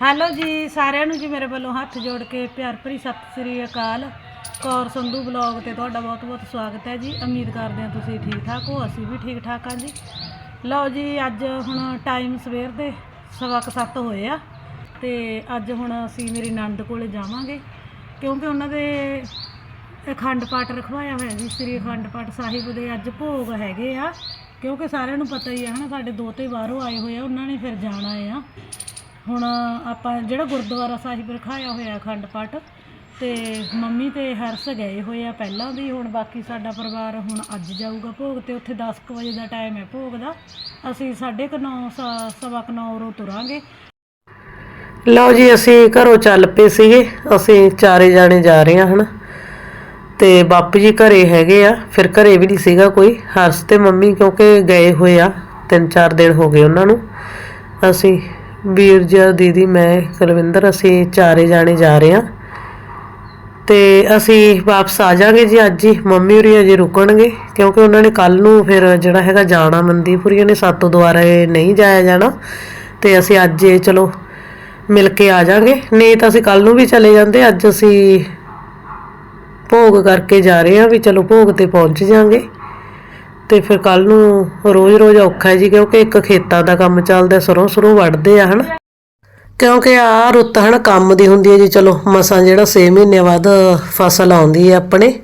Hello ਜੀ, ਸਾਰਿਆਂ ਨੂੰ ਜੀ ਮੇਰੇ ਵੱਲੋਂ ਹੱਥ ਜੋੜ ਕੇ ਪਿਆਰ ਭਰੀ ਸਤਿ ਸ੍ਰੀ ਅਕਾਲ। ਕੌਰ ਸੰਧੂ ਬਲੌਗ ਤੇ ਤੁਹਾਡਾ ਬਹੁਤ ਬਹੁਤ ਸਵਾਗਤ ਹੈ ਜੀ। ਉਮੀਦ ਕਰਦੇ ਹਾਂ ਤੁਸੀਂ ਠੀਕ ਠਾਕ ਹੋ, ਅਸੀਂ ਵੀ ਠੀਕ ਠਾਕ ਹਾਂ ਜੀ। ਲਓ ਜੀ, ਅੱਜ ਹੁਣ ਟਾਈਮ ਸਵੇਰ ਦੇ ਸਵਾ ਕੁ ਸੱਤ ਹੋਏ ਆ ਤੇ ਅੱਜ ਹੁਣ ਅਸੀਂ ਮੇਰੀ ਨੰਦ ਕੋਲੇ ਜਾਵਾਂਗੇ ਕਿਉਂਕਿ ਉਹਨਾਂ ਦੇ ਅਖੰਡ ਪਾਠ ਰਖਵਾਇਆ ਹੋਇਆ ਜੀ। ਸ੍ਰੀ ਅਖੰਡ ਪਾਠ ਸਾਹਿਬ ਦੇ ਅੱਜ ਭੋਗ ਹੈਗੇ ਆ। ਕਿਉਂਕਿ ਸਾਰਿਆਂ ਨੂੰ ਪਤਾ ਹੀ ਆ ਹਨਾ, ਸਾਡੇ ਦੋਤੇ ਬਾਹਰੋਂ ਆਏ ਹੋਏ ਆ, ਉਹਨਾਂ ਨੇ ਫਿਰ ਜਾਣਾ ਆ। ਹੁਣ ਆਪਾਂ ਜਿਹੜਾ ਗੁਰਦੁਆਰਾ ਸਾਹਿਬ ਰਖਾਇਆ ਹੋਇਆ ਅਖੰਡ ਪਾਠ, ਤੇ ਮੰਮੀ ਤੇ ਹਰਸ ਗਏ ਹੋਏ ਆ ਪਹਿਲਾਂ ਵੀ, ਹੁਣ ਬਾਕੀ ਸਾਡਾ ਪਰਿਵਾਰ ਹੁਣ ਅੱਜ ਜਾਊਗਾ ਭੋਗ, ਤੇ ਉੱਥੇ 10 ਵਜੇ ਦਾ ਟਾਈਮ ਹੈ ਭੋਗ ਦਾ। ਅਸੀਂ 9:30 ਸਵਾ ਕੁ ਨੌ ਤੁਰਾਂਗੇ। ਲਓ ਜੀ, ਅਸੀਂ ਘਰੋਂ ਚੱਲ ਪਏ ਸੀਗੇ। ਅਸੀਂ ਚਾਰੇ ਜਾਣੇ ਜਾ ਰਹੇ ਹਾਂ ਹਨਾ। ਤੇ ਬਾਪੂ ਜੀ ਘਰੇ ਹੈਗੇ ਆ। ਫਿਰ ਘਰੇ ਵੀ ਨਹੀਂ ਸੀਗਾ ਕੋਈ। ਹਰਸ ਤੇ ਮੰਮੀ ਕਿਉਂਕਿ ਗਏ ਹੋਏ ਆ। ਤਿੰਨ ਚਾਰ ਦਿਨ ਹੋ ਗਏ ਉਹਨਾਂ ਨੂੰ। ਅਸੀਂ ਵੀਰ ਜੀ ਦੀਦੀ, ਮੈਂ, ਕੁਲਵਿੰਦਰ, ਅਸੀਂ ਚਾਰੇ ਜਾਣੇ ਜਾ ਰਹੇ ਹਾਂ। ਤੇ ਅਸੀਂ ਵਾਪਸ ਆ ਜਾਾਂਗੇ ਜੀ ਅੱਜ ਹੀ। ਮੰਮੀ ਹੋਰੀ ਅਜੇ ਰੁਕਣਗੇ, ਕਿਉਂਕਿ ਉਹਨਾਂ ਨੇ ਕੱਲ ਨੂੰ ਫਿਰ ਜਿਹੜਾ ਹੈਗਾ ਜਾਣਾ, ਮੰਦੀਪੁਰੀਆਂ ਨੇ ਸਾਤੋਂ ਦੁਆਰਾ ਨਹੀਂ ਜਾਇਆ ਜਾਣਾ। ਤੇ ਅਸੀਂ ਅੱਜ ਇਹ ਚਲੋ ਮਿਲ ਕੇ ਆ ਜਾਾਂਗੇ ਨਹੀਂ ਤਾਂ ਅਸੀਂ ਕੱਲ ਨੂੰ ਵੀ ਚਲੇ ਜਾਂਦੇ, ਅੱਜ ਅਸੀਂ ਭੋਗ ਕਰਕੇ ਜਾ ਰਹੇ ਹਾਂ ਵੀ ਚਲੋ ਭੋਗ ਤੇ ਪਹੁੰਚ ਜਾਾਂਗੇ ਤੇ ਫਿਰ ਕੱਲ ਨੂੰ ਰੋਜ਼-ਰੋਜ਼ ਔਖਾ ਜੀ, ਕਿਉਂਕਿ ਇੱਕ ਖੇਤਾਂ ਦਾ ਕੰਮ ਚੱਲਦਾ, ਸਰੋਂ ਸਰੋਂ ਵੱਢਦੇ ਆ, ਹਨ? ਕਿਉਂਕਿ ਆ ਰੁੱਤ ਹਨ, ਕੰਮ ਦੀ ਹੁੰਦੀ ਹੈ ਜੀ, ਚਲੋ, ਮਸਾਂ ਜਿਹੜਾ 6 ਮਹੀਨੇ ਬਾਅਦ ਫਸਲ ਆਉਂਦੀ ਹੈ ਆਪਣੇ।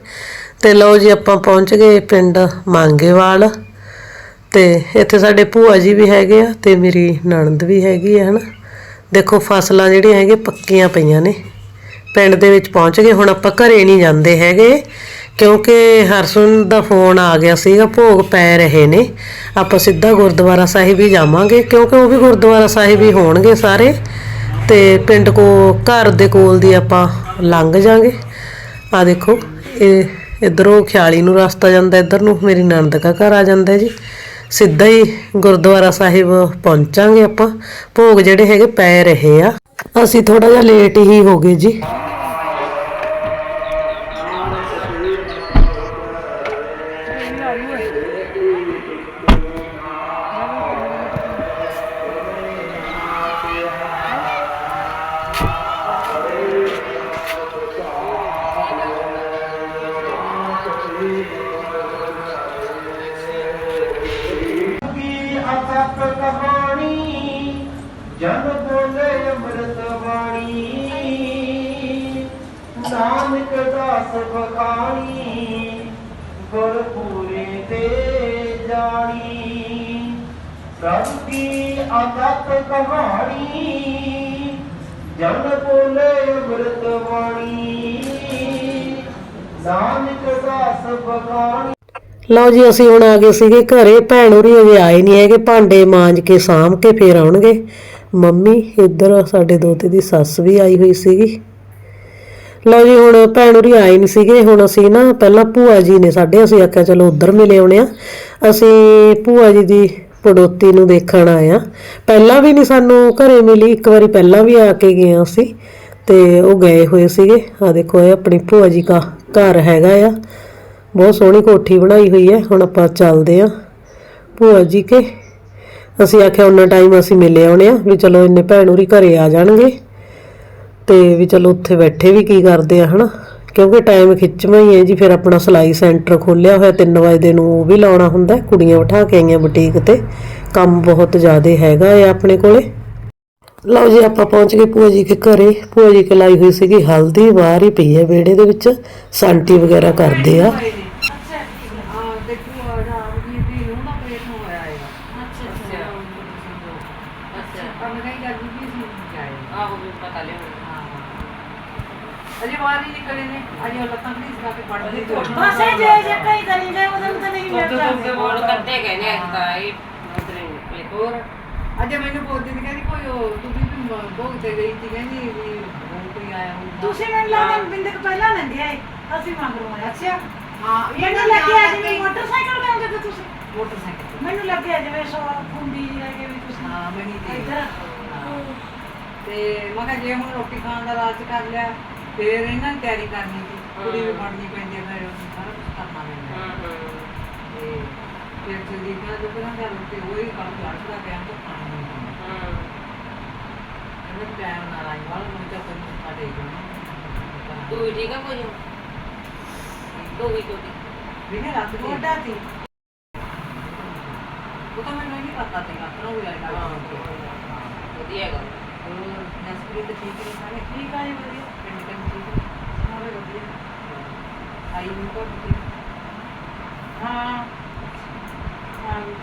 ਤੇ ਲਓ ਜੀ, ਆਪਾਂ ਪਹੁੰਚ ਗਏ ਪਿੰਡ ਮੰਗੇਵਾਲ। ਤੇ ਇੱਥੇ ਸਾਡੇ ਭੂਆ ਜੀ ਵੀ ਹੈਗੇ ਆ, ਤੇ ਮੇਰੀ ਨਣਦ ਵੀ ਹੈਗੀ ਆ, ਹਨ? ਦੇਖੋ, ਫਸਲਾਂ ਜਿਹੜੀਆਂ ਹੈਗੇ ਪੱਕੀਆਂ ਪਈਆਂ ਨੇ। ਪਿੰਡ ਦੇ ਵਿੱਚ ਪਹੁੰਚ ਗਏ, ਹੁਣ ਆਪਾਂ ਘਰੇ ਨਹੀਂ ਜਾਂਦੇ ਹੈਗੇ। ਕਿਉਂਕਿ ਹਰਸੁਨ ਦਾ ਫੋਨ ਆ ਗਿਆ ਸੀਗਾ, ਭੋਗ ਪੈ ਰਹੇ ਨੇ। ਆਪਾਂ ਸਿੱਧਾ ਗੁਰਦੁਆਰਾ ਸਾਹਿਬ ਹੀ ਜਾਵਾਂਗੇ, ਕਿਉਂਕਿ ਉਹ ਵੀ ਗੁਰਦੁਆਰਾ ਸਾਹਿਬ ਹੀ ਹੋਣਗੇ ਸਾਰੇ। ਤੇ ਪਿੰਡ ਕੋ, ਘਰ ਦੇ ਕੋਲ ਦੀ ਆਪਾਂ ਲੰਘ ਜਾਾਂਗੇ। ਆ ਦੇਖੋ, ਇਹ ਇਧਰੋਂ ਖਿਆਲੀ ਨੂੰ ਰਸਤਾ ਜਾਂਦਾ, ਇੱਧਰ ਨੂੰ ਮੇਰੀ ਨਣਦ ਦਾ ਘਰ ਆ ਜਾਂਦਾ ਜੀ। ਸਿੱਧਾ ਹੀ ਗੁਰਦੁਆਰਾ ਸਾਹਿਬ ਪਹੁੰਚਾਂਗੇ ਆਪਾਂ। ਭੋਗ ਜਿਹੜੇ ਹੈਗੇ ਪੈ ਰਹੇ ਆ। ਅਸੀਂ ਥੋੜਾ ਜਿਹਾ ਲੇਟ ਹੀ ਹੋ ਗਏ ਜੀ। ਬਖਾਣੀ ਗੁਰ ਪੂਰੇ ਤੇ ਜਾਣੀ। ਸਭ ਕੀ ਅਤਕ ਕਹਾਣੀ, ਜਨ ਬੋਲੇ ਅੰਮ੍ਰਿਤ ਬਾਣੀ ਨਾਨਕ ਦਾਸ ਬਖਾਣੀ। ਲਓ ਜੀ, ਅਸੀਂ ਹੁਣ ਆ ਗਏ ਸੀਗੇ ਘਰੇ। ਭੈਣ ਹੋਰੀ ਅਜੇ ਆਏ ਨਹੀਂ ਹੈਗੇ। ਭਾਂਡੇ ਮਾਂਜ ਕੇ ਸਾਂਭ ਕੇ ਫੇਰ ਆਉਣਗੇ। ਮੰਮੀ, ਇੱਧਰ ਸਾਡੇ ਦੋਤੇ ਦੀ ਸੱਸ ਵੀ ਆਈ ਹੋਈ ਸੀਗੀ। ਲਓ ਜੀ, ਹੁਣ ਭੈਣ ਹੋਰੀ ਆਏ ਨਹੀਂ ਸੀਗੇ, ਹੁਣ ਅਸੀਂ ਨਾ ਪਹਿਲਾਂ ਭੂਆ ਜੀ ਨੇ ਸਾਡੇ, ਅਸੀਂ ਆਖਿਆ ਚਲੋ ਉੱਧਰ ਮਿਲੇ ਆਉਣੇ ਆ। ਅਸੀਂ ਭੂਆ ਜੀ ਦੀ ਪੜੋਤੀ ਨੂੰ ਦੇਖਣ ਆਏ ਆ। ਪਹਿਲਾਂ ਵੀ ਨਹੀਂ ਸਾਨੂੰ ਘਰੇ ਮਿਲੀ, ਇੱਕ ਵਾਰੀ ਪਹਿਲਾਂ ਵੀ ਆ ਕੇ ਗਏ ਅਸੀਂ, ਤੇ ਉਹ ਗਏ ਹੋਏ ਸੀਗੇ। ਆ ਦੇਖੋ, ਇਹ ਆਪਣੀ ਭੂਆ ਜੀ ਦਾ ਘਰ ਹੈਗਾ ਆ। ਬਹੁਤ ਸੋਹਣੀ ਕੋਠੀ ਬਣਾਈ ਹੋਈ ਹੈ, ਹੁਣ ਆਪਾਂ ਚੱਲਦੇ ਆਂ। ਭੂਆ ਜੀ ਕੇ, ਅਸੀਂ ਆਖਿਆ ਉਹਨਾਂ ਟਾਈਮ ਅਸੀਂ ਮਿਲੇ ਆਉਣੇ ਆ, ਵੀ ਚਲੋ ਇੰਨੇ ਭੈਣ ਹੋਰੀ ਘਰੇ ਆ ਜਾਣਗੇ। ਤੇ ਵੀ ਚਲੋ ਉੱਥੇ ਬੈਠੇ ਵੀ ਕੀ ਕਰਦੇ ਆ, ਹਨਾ? ਕਿਉਂਕਿ ਟਾਈਮ ਖਿੱਚਵਾਂ ਹੀ ਹੈ ਜੀ, ਫਿਰ ਆਪਣਾ ਸਲਾਈ ਸੈਂਟਰ ਖੋਲਿਆ ਹੋਇਆ 3 ਵਜੇ ਦੇ ਨੂੰ ਉਹ ਵੀ ਲਾਉਣਾ ਹੁੰਦਾ, ਕੁੜੀਆਂ ਬਿਠਾ ਕੇ ਆਈਆਂ ਬੁਟੀਕ ਤੇ। ਕੰਮ ਬਹੁਤ ਜ਼ਿਆਦਾ ਹੈਗਾ ਹੈ ਆਪਣੇ ਕੋਲੇ। ਲਓ ਜੀ, ਆਪਾਂ ਪਹੁੰਚ ਗਏ ਭੂਆ ਜੀ ਕੇ ਘਰੇ। ਭੂਆ ਜੀ ਕੇ ਲਾਈ ਹੋਈ ਸੀਗੀ, ਹਲਦੀ ਬਾਹਰ ਹੀ ਪਈ ਹੈ ਵਿਹੜੇ ਦੇ ਵਿੱਚ। ਸਾਂਟੀ ਵਗੈਰਾ ਕਰਦੇ ਆ ਅਜੇ ਬਾਹਰ ਹੀ ਨਿਕਲੇ ਨੇ ਅਜੇ ਉਹ ਲੱਤਾਂ ਘੜੀਸ ਕੇ ਪੜਦੇ ਤੇ ਬਸ ਇਹ ਜੇ ਜੇ ਕਈ ਤਾਂ ਨਹੀਂ ਅਜੇ ਮੈਨੂੰ ਬੋਲਦੀ ਸੀ ਕਹਿੰਦੀ ਕੋਈ ਉਹ ਤੂੰ ਵੀ ਬਹੁਤ ਤੇ ਗਈ ਸੀ ਕਹਿੰਦੀ ਵੀ ਹੋਰ ਕੋਈ ਆਇਆ ਹੁੰਦਾ ਤੁਸੀਂ ਮੈਨੂੰ ਲੱਗਦਾ ਬਿੰਦਕ ਪਹਿਲਾਂ ਲੈਂਦੇ ਆਏ ਅਸੀਂ ਮਗਰੋਂ ਆਏ ਅੱਛਾ। ਹਾਂ ਮੈਨੂੰ ਲੱਗਿਆ ਜਿਵੇਂ ਮੋਟਰਸਾਈਕਲ ਤੇ ਆਉਂਦੇ ਤੇ ਤੁਸੀਂ। ਮੋਟਰਸਾਈਕਲ ਮੈਨੂੰ ਲੱਗਿਆ ਜਿਵੇਂ ਸੋ ਖੁੰਡੀ ਜਿਹੀ ਲੈ ਕੇ ਵੀ ਤੁਸੀਂ। ਹਾਂ ਮੈਂ ਨਹੀਂ ਤੇ ਇੱਧਰ ਤੇ ਮੈਂ ਕਿਹਾ ਜੇ ਹੁਣ ਰੋਟੀ ਖਾਣ ਦਾ ਰਾਜ ਕਰ ਲਿਆ ਫੇਰ ਇਹਨਾਂ ਨੇ ਤਿਆਰੀ ਕਰਨੀ ਸੀ। ਕੁੜੀ ਵੀ ਬਣਨੀ ਪੈਂਦੀ ਹੈ ਫਿਰ ਸਾਰਾ ਕੁਝ ਕਰਨਾ ਪੈਂਦਾ ਹੈ। ਤੇ ਫਿਰ ਜਲਦੀ ਕਹਿੰਦਾ ਦੁਪਹਿਰਾਂ ਦਾ ਰੋਟੀ ਉਹੀ ਕੰਮ ਲੜਦਾ ਪਿਆ ਤਾਂ ਖਾਣਾ ਨਹੀਂ ਮੈਂ ਟਾਈਮ ਨਾਲ ਆਈ ਵਾਲਾ ਮੈਂ ਤਾਂ ਕੋਈ ਮੱਥਾ ਜਾਣਾ ਤੂੰ ਵੀ ਠੀਕ ਆ ਕੋਈ ਤੂੰ ਵੀ ਤੂੰ ਵੀ ਵੀ ਰਾਤ ਨੂੰ ਗੋਡਾ ਤੀ ਉਹ ਤਾਂ ਮੈਨੂੰ ਨਹੀਂ ਪਤਾ ਤੇ ਰਾਤ ਨੂੰ ਵੀ ਆਏਗਾ ਵਧੀਆ ਗੱਲ। ਹੋਰ ਨਸਪਰੀ ਤੇ ਠੀਕ ਨੇ ਸਾਰੇ? ਠੀਕ ਆ ਜੀ ਵਧੀਆ। ਪਿੰਡ ਦੇ ਠੀਕ ਨੇ। ਸਾਰੇ ਵਧੀਆ। ਆਈ ਨੂੰ ਕੋ। ਠੀਕ ਹਾਂ ਹਾਂ। ਜੀ।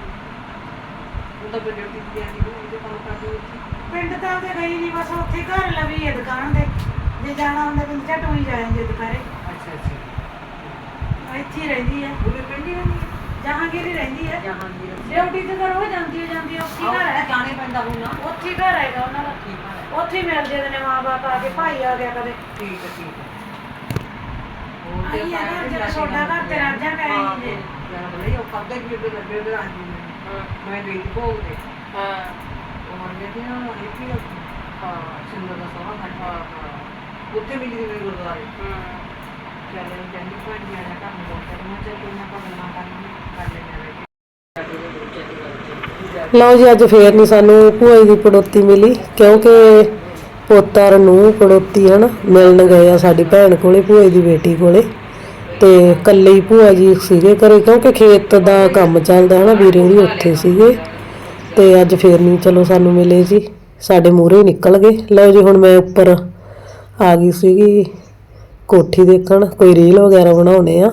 ਉਹ ਤਾਂ ਬੇਟੇ ਦੀ ਦੀ ਆਂਦੀ ਉਹ ਤੇ ਕੰਮ ਕਰਦੀ ਉੱਥੇ ਪਿੰਡ ਤਾਂ ਤੇ ਗਈ ਨਹੀਂ ਬਸ ਉੱਥੇ ਘਰ ਲਵੀ ਹੈ ਦੁਕਾਨ ਦੇ ਜੇ ਜਾਣਾ ਹੁੰਦਾ ਤਾਂ ਝਟ ਹੋਈ ਜਾਏਂਗੇ ਦੁਪਹਿਰੇ। ਅੱਛਾ ਅੱਛਾ। ਇੱਥੇ ਹੀ ਰਹਿੰਦੀ ਹੈ ਉਹਦੇ ਪਿੰਡ ਹੀ ਰਹਿੰਦੀ ਹੈ ਜਹਾਂਗੀਰ ਹੀ ਰਹਿੰਦੀ ਹੈ ਜਹਾਂਗੀਰ। ਡਿਊਟੀ ਤੇ ਕਰੋ ਜਾਂਦੀ ਹੋ ਜਾਂਦੀ ਹੈ ਉੱਥੇ ਹੀ ਘਰ ਹੈ ਜਾਣੇ ਪੈਂਦਾ ਹੁਣ ਉੱਥੇ ਹੀ ਘਰ ਹੈਗਾ ਉਹਨਾਂ ਦਾ। ਠੀਕ ਹੈ ਉੱਥੇ ਹੀ ਮਿਲ ਜਾਂਦੇ ਨੇ ਮਾਂ-ਬਾਪ ਆ ਕੇ ਭਾਈ ਆ ਗਿਆ ਕਦੇ। ਠੀਕ ਹੈ ਠੀਕ ਹੈ ਉੱਥੇ ਮਿਲੀ ਸੀ ਮੇਰੇ ਗੁਰਦੁਆਰੇ। ਹਾਂ। ਚੱਲ ਜੰਦੀ ਭਾਂਡੀ ਆ ਜਾ ਕੰਮ ਬਹੁਤ ਕਰਨਾ ਚੱਲ ਕੋਈ ਨਾ ਆਪਾਂ ਗੱਲਾਂ ਕਰਨੀ ਕਰ ਲੈਣੇ ਲਓ ਜੀ ਅੱਜ ਫੇਰ ਨਹੀਂ ਸਾਨੂੰ ਭੂਆ ਦੀ ਪੜੋਤੀ ਮਿਲੀ ਕਿਉਂਕਿ ਪੋਤਰ ਨੂੰ ਪੜੋਤੀ ਹਨ ਮਿਲਣ ਗਏ ਆ ਸਾਡੀ ਭੈਣ ਕੋਲੇ, ਭੂਏ ਦੀ ਬੇਟੀ ਕੋਲੇ। ਤੇ ਇਕੱਲੇ ਹੀ ਭੂਆ ਜੀ ਸੀਗੇ ਘਰੇ, ਕਿਉਂਕਿ ਖੇਤ ਦਾ ਕੰਮ ਚੱਲਦਾ ਹੈ ਨਾ ਵੀਰੇ ਵੀ ਉੱਥੇ ਸੀਗੇ। ਤੇ ਅੱਜ ਫੇਰ ਨਹੀਂ ਚਲੋ ਸਾਨੂੰ ਮਿਲੇ ਜੀ, ਸਾਡੇ ਮੂਹਰੇ ਨਿਕਲ ਗਏ। ਲਓ ਜੀ, ਹੁਣ ਮੈਂ ਉੱਪਰ ਆ ਗਈ ਸੀਗੀ ਕੋਠੀ ਦੇਖਣ, ਕੋਈ ਰੀਲ ਵਗੈਰਾ ਬਣਾਉਣੇ ਆ।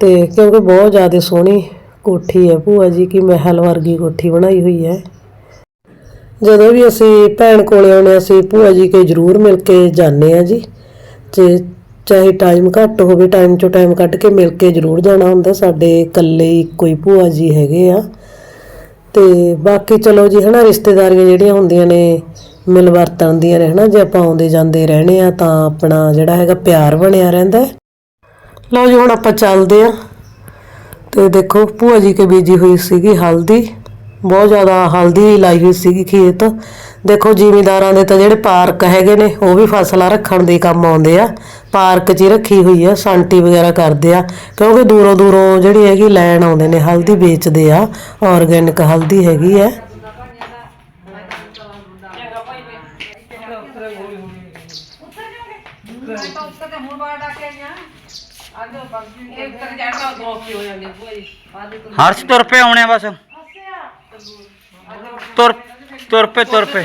ਤੇ ਕਿਉਂਕਿ ਬਹੁਤ ਜ਼ਿਆਦਾ ਸੋਹਣੀ ਕੋਠੀ ਹੈ ਭੂਆ ਜੀ, ਕੀ ਮਹਿਲ ਵਰਗੀ ਕੋਠੀ ਬਣਾਈ ਹੋਈ ਹੈ। ਜਦੋਂ ਵੀ ਅਸੀਂ ਭੈਣ ਕੋਲੇ ਆਉਣੇ ਅਸੀਂ ਭੂਆ ਜੀ ਕੇ ਜ਼ਰੂਰ ਮਿਲ ਕੇ ਜਾਂਦੇ ਆ ਜੀ। ਤੇ ਚਾਹੇ ਟਾਈਮ ਘੱਟ ਹੋਵੇ ਟਾਈਮ ਚੋਂ ਟਾਈਮ ਕੱਢ ਕੇ ਮਿਲ ਕੇ ਜ਼ਰੂਰ ਜਾਣਾ ਹੁੰਦਾ। ਸਾਡੇ ਇਕੱਲੇ ਕੋਈ ਭੂਆ ਜੀ ਹੈਗੇ ਆ। ਤੇ ਬਾਕੀ ਚਲੋ ਜੀ ਹਨਾ, ਰਿਸ਼ਤੇਦਾਰੀਆਂ ਜਿਹੜੀਆਂ ਹੁੰਦੀਆਂ ਨੇ, ਮਿਲ ਵਰਤਣ ਦੀਆਂ ਨੇ ਹਨਾ, ਜੇ ਆਪਾਂ ਆਉਂਦੇ ਜਾਂਦੇ ਰਹਿਣੇ ਆ ਤਾਂ ਆਪਣਾ ਜਿਹੜਾ ਹੈਗਾ ਪਿਆਰ ਬਣਿਆ ਰਹਿੰਦਾ ਲਓ ਜੀ, ਹੁਣ ਆਪਾਂ ਚੱਲਦੇ ਆ ਤੇ ਦੇਖੋ, ਭੂਆ ਜੀ ਕੇ ਬੀਜੀ ਹੋਈ ਸੀਗੀ ਹਲਦੀ। ਬਹੁਤ ਜ਼ਿਆਦਾ ਹਲਦੀ ਲਾਈ ਹੋਈ ਸੀਗੀ ਖੇਤ। ਦੇਖੋ ਜਿਮੀਦਾਰਾਂ ਦੇ ਤਾਂ ਜਿਹੜੇ ਪਾਰਕ ਹੈਗੇ ਨੇ, ਉਹ ਵੀ ਫਸਲਾਂ ਰੱਖਣ ਦੇ ਕੰਮ ਆਉਂਦੇ ਆ। ਪਾਰਕ 'ਚ ਰੱਖੀ ਹੋਈ ਆ, ਸਾਂਟੀ ਵਗੈਰਾ ਕਰਦੇ ਆ। ਕਿਉਂਕਿ ਦੂਰੋਂ ਦੂਰੋਂ ਜਿਹੜੀ ਹੈਗੀ ਲੈਣ ਆਉਂਦੇ ਨੇ, ਹਲਦੀ ਵੇਚਦੇ ਆ। ਆਰਗੈਨਿਕ ਹਲਦੀ ਹੈਗੀ ਆ। ਹਰਸ਼ ਤੁਰ ਪਏ ਆਉਣੇ ਆ ਬਸ। ਤੁਰ ਤੁਰ ਪਏ ਤੁਰ ਪਏ।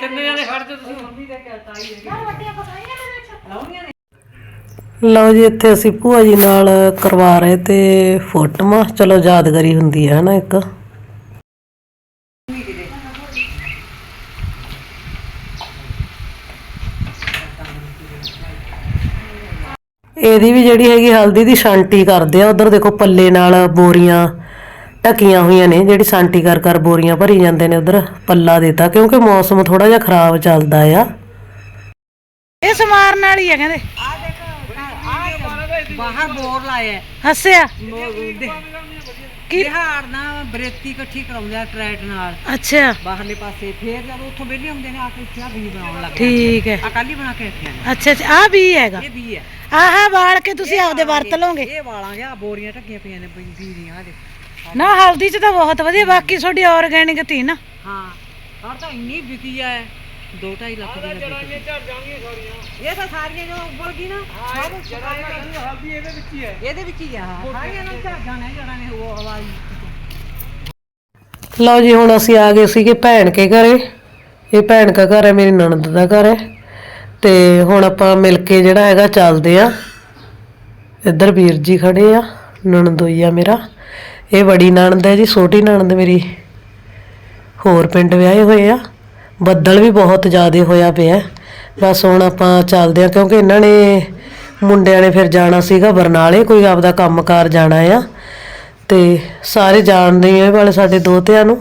ਤਿੰਨੇ ਜਣੇ ਖੜ ਜਾ ਤੁਸੀਂ। ਲਓ ਜੀ ਇੱਥੇ ਅਸੀਂ ਭੂਆ ਜੀ ਨਾਲ ਕਰਵਾ ਰਹੇ ਤੇ ਫੋਟੋਆਂ। ਚਲੋ ਯਾਦਗਾਰੀ ਹੁੰਦੀ ਹੈ ਨਾ ਇੱਕ। ਇਹਦੀ ਵੀ ਜਿਹੜੀ ਹੈਗੀ ਹਲਦੀ ਦੀ ਛਾਂਟੀ ਕਰਦੇ ਆ। ਉਧਰ ਦੇਖੋ ਪੱਲੇ ਨਾਲ ਬੋਰੀਆਂ ਢਕੀਆਂ ਹੋਈਆਂ ਨੇ ਜਿਹੜੀ ਛਾਂਟੀ ਕਰ ਕਰ ਬੋਰੀਆਂ ਭਰੀ ਜਾਂਦੇ ਨੇ ਉਧਰ ਪੱਲਾ ਦਿੱਤਾ ਕਿਉਂਕਿ ਮੌਸਮ ਥੋੜਾ ਜਿਹਾ ਖਰਾਬ ਚੱਲਦਾ ਆ। ਇਹ ਸਮਾਰਨ ਵਾਲੀ ਹੈ ਕਹਿੰਦੇ। ਬਾਹਰ ਬੋਰ ਲਾਇਆ ਹੱਸਿਆ? ਕੀ? ਦਿਹਾੜ ਨਾਲ ਬਰੇਤੀ ਇਕੱਠੀ ਕਰਾਉਂਦੇ ਆ ਟਰੈਟ ਨਾਲ। ਅੱਛਾ। ਬਾਹਰਲੇ ਪਾਸੇ ਫੇਰ ਜਦੋਂ ਉੱਥੋਂ ਵਿਹਲੇ ਹੁੰਦੇ ਨੇ ਆ ਕੇ ਇੱਥੇ ਆ ਬੀਜ ਬਣਾਉਣ ਲੱਗ ਠੀਕ ਹੈ। ਆ ਕੱਲ ਹੀ ਬਣਾ ਕੇ ਰੱਖਿਆ ਨੇ। ਅੱਛਾ ਅੱਛਾ ਆ ਵੀ ਹੈਗਾ। ਇਹ ਬੀ ਹੈ। ਆਹਾ ਵਾਲ ਕੇ ਤੁਸੀਂ ਆਪਦੇ ਵਰਤ ਲਓਗੇ। ਇਹ ਵਾਲਾਂਗੇ ਆ ਬੋਰੀਆਂ ਢੱਕੀਆਂ ਪਈਆਂ ਨੇ ਬਈ ਬੀਰੀਆਂ ਦੇ ਨਾ ਹਲਦੀ ਚ ਤਾਂ ਬਹੁਤ ਵਧੀਆ ਬਾਕੀ ਤੁਹਾਡੀ ਆਰਗੈਨਿਕ ਤੀ ਨਾ। ਹਾਂ ਔਰ ਤਾਂ ਇੰਨੀ ਵਿਕੀ ਆ 2.5 ਲੱਖ ਦੀ ਲੱਗੀ ਇਹ ਤਾਂ ਸਾਰੀਆਂ ਜੋ ਉੱਬਲ ਗਈ ਨਾ ਸਭ ਹਲਦੀ ਇਹਦੇ ਵਿੱਚ ਹੀ ਹੈ ਇਹਦੇ ਵਿੱਚ ਹੀ ਆ ਹਾਂ। ਸਾਰੀਆਂ ਨਾਲ ਝੜ ਜਾਣੇ ਜਣਾ ਨੇ ਉਹ ਆਵਾਜ਼ ਲਓ ਜੀ ਹੁਣ ਅਸੀਂ ਆ ਗਏ ਸੀਗੇ ਭੈਣ ਕੇ ਘਰੇ। ਇਹ ਭੈਣ ਦਾ ਘਰ ਹੈ ਮੇਰੀ ਨਣਦ ਦਾ ਘਰ ਹੈ। ਤੇ ਹੁਣ ਆਪਾਂ ਮਿਲ ਕੇ ਜਿਹੜਾ ਹੈਗਾ ਚੱਲਦੇ ਆ। ਇੱਧਰ ਵੀਰ ਜੀ ਖੜੇ ਆ ਨਣਦੋਈ ਆ ਮੇਰਾ। ਇਹ ਬੜੀ ਨਣਦ ਹੈ ਜੀ, ਛੋਟੀ ਨਣਦ ਮੇਰੀ। ਹੋਰ ਪਿੰਡ ਵਿਆਹੇ ਹੋਏ ਆ। ਬੱਦਲ ਵੀ ਬਹੁਤ ਜ਼ਿਆਦਾ ਹੋਇਆ ਪਿਆ ਬਸ ਹੁਣ ਆਪਾਂ ਚੱਲਦੇ ਆ ਕਿਉਂਕਿ ਇਹਨਾਂ ਨੇ ਮੁੰਡਿਆਂ ਨੇ ਫਿਰ ਜਾਣਾ ਸੀਗਾ, ਬਰਨਾਲੇ ਕੋਈ ਆਪਦਾ ਕੰਮਕਾਰ ਜਾਣਾ ਆ। ਤੇ ਸਾਰੇ ਜਾਣਦੇ ਹੀ ਆ ਵਾਲੇ ਸਾਡੇ ਦੋਤਿਆਂ ਨੂੰ।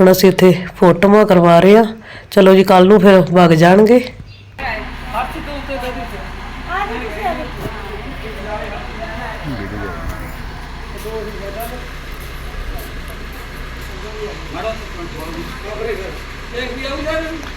ਹੁਣ ਅਸੀਂ ਇੱਥੇ ਫੋਟੋਆਂ ਕਰਵਾ ਰਹੇ ਆ ਚਲੋ ਜੀ ਕੱਲ ਨੂੰ ਫਿਰ ਵਗ ਜਾਣਗੇ।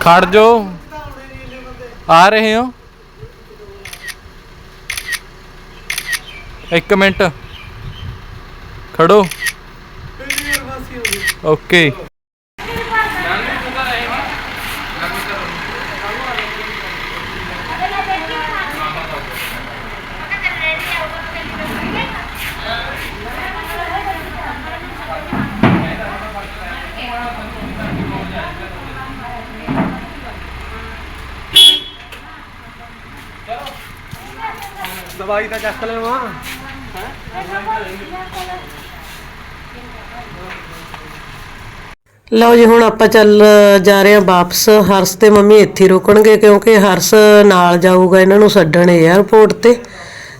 ਖੜ ਜੋ। ਆ ਰਹੇ ਹੋ। ਇੱਕ ਮਿੰਟ। ਖੜੋ। ਓਕੇ। ਦਵਾਈ ਤਾਂ ਚੱਕ ਲੈਵਾ ਲਓ ਜੀ, ਹੁਣ ਆਪਾਂ ਚੱਲ ਜਾ ਰਹੇ ਹਾਂ ਵਾਪਸ। ਹਰਸ ਤੇ ਮੰਮੀ ਇੱਥੇ ਰੁਕਣਗੇ ਕਿਉਂਕਿ ਹਰਸ ਨਾਲ ਜਾਊਗਾ ਇਹਨਾਂ ਨੂੰ ਛੱਡਣ 에ਅਰਪੋਰਟ ਤੇ।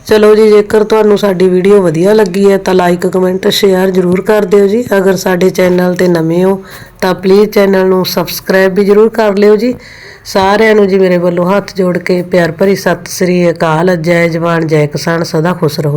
ਚਲੋ ਜੀ, ਜੇਕਰ ਤੁਹਾਨੂੰ ਸਾਡੀ ਵੀਡੀਓ ਵਧੀਆ ਲੱਗੀ ਹੈ ਤਾਂ ਲਾਈਕ ਕਮੈਂਟ ਸ਼ੇਅਰ ਜ਼ਰੂਰ ਕਰ ਦਿਓ ਜੀ। ਅਗਰ ਸਾਡੇ ਚੈਨਲ ਤੇ ਨਵੇਂ ਹੋ ਤਾਂ ਪਲੀਜ਼ ਚੈਨਲ ਨੂੰ ਸਬਸਕ੍ਰਾਈਬ ਵੀ ਜ਼ਰੂਰ ਕਰ ਲਿਓ ਜੀ। ਸਾਰਿਆਂ ਨੂੰ ਜੀ ਮੇਰੇ ਵੱਲੋਂ ਹੱਥ ਜੋੜ ਕੇ ਪਿਆਰ ਭਰੀ ਸਤਿ ਸ੍ਰੀ ਅਕਾਲ। ਜੈ ਜਵਾਨ, ਜੈ ਕਿਸਾਨ, ਸਦਾ ਖੁਸ਼ ਰਹੋ